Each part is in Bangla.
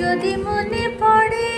যদি মনে পড়ে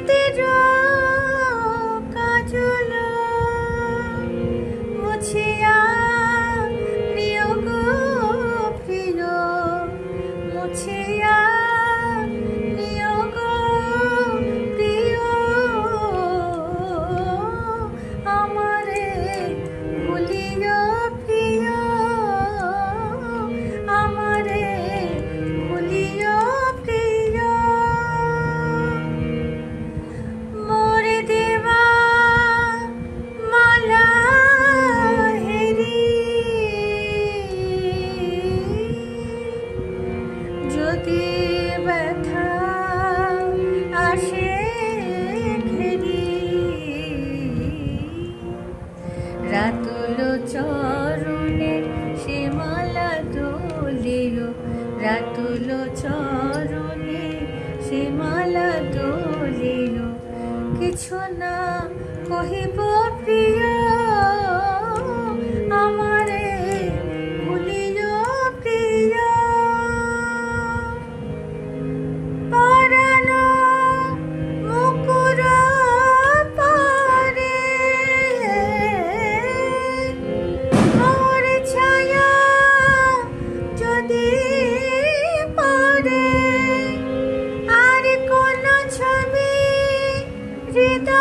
দেখতে যা তুলো চরণে শ্যামলা তুলিও রাতুলো চরণে শ্যামলা তুলিও কিছু না কহিব vida.